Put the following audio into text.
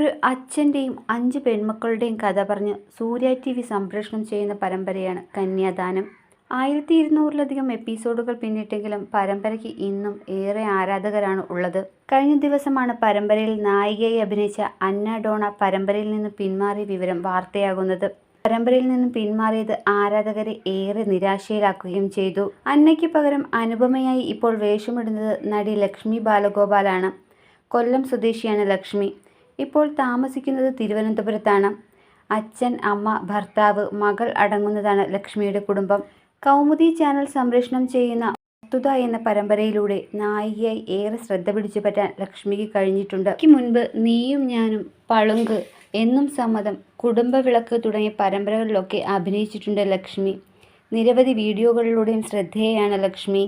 ഒരു അച്ഛന്റെയും അഞ്ച് പെൺമക്കളുടെയും കഥ പറഞ്ഞ് സൂര്യ ടി വി സംപ്രേഷണം ചെയ്യുന്ന പരമ്പരയാണ് കന്യാദാനം. ആയിരത്തി ഇരുന്നൂറിലധികം എപ്പിസോഡുകൾ പിന്നിട്ടെങ്കിലും പരമ്പരയ്ക്ക് ഇന്നും ഏറെ ആരാധകരാണ് ഉള്ളത്. കഴിഞ്ഞ ദിവസമാണ് പരമ്പരയിൽ നായികയായി അഭിനയിച്ച അന്ന ഡോണ പരമ്പരയിൽ നിന്ന് പിന്മാറിയ വിവരം വാർത്തയാകുന്നത്. പരമ്പരയിൽ നിന്നും പിന്മാറിയത് ആരാധകരെ ഏറെ നിരാശയിലാക്കുകയും ചെയ്തു. അന്നയ്ക്ക് പകരം അനുപമയായി ഇപ്പോൾ വേഷമിടുന്നത് നടി ലക്ഷ്മി ബാലഗോപാലാണ്. കൊല്ലം സ്വദേശിയാണ് ലക്ഷ്മി. ഇപ്പോൾ താമസിക്കുന്നത് തിരുവനന്തപുരത്താണ്. അച്ഛൻ അമ്മ ഭർത്താവ് മകൾ അടങ്ങുന്നതാണ് ലക്ഷ്മിയുടെ കുടുംബം. കൗമുദി ചാനൽ സംപ്രേഷണം ചെയ്യുന്ന വസ്തുത എന്ന പരമ്പരയിലൂടെ നായികയായി ഏറെ ശ്രദ്ധ പിടിച്ചു പറ്റാൻ ലക്ഷ്മിക്ക് കഴിഞ്ഞിട്ടുണ്ട്. ഈ മുൻപ് നീയും ഞാനും പളുങ്ക് എന്നും സമ്മതം കുടുംബവിളക്ക് തുടങ്ങിയ പരമ്പരകളിലൊക്കെ അഭിനയിച്ചിട്ടുണ്ട് ലക്ഷ്മി. നിരവധി വീഡിയോകളിലൂടെയും ശ്രദ്ധേയാണ് ലക്ഷ്മി.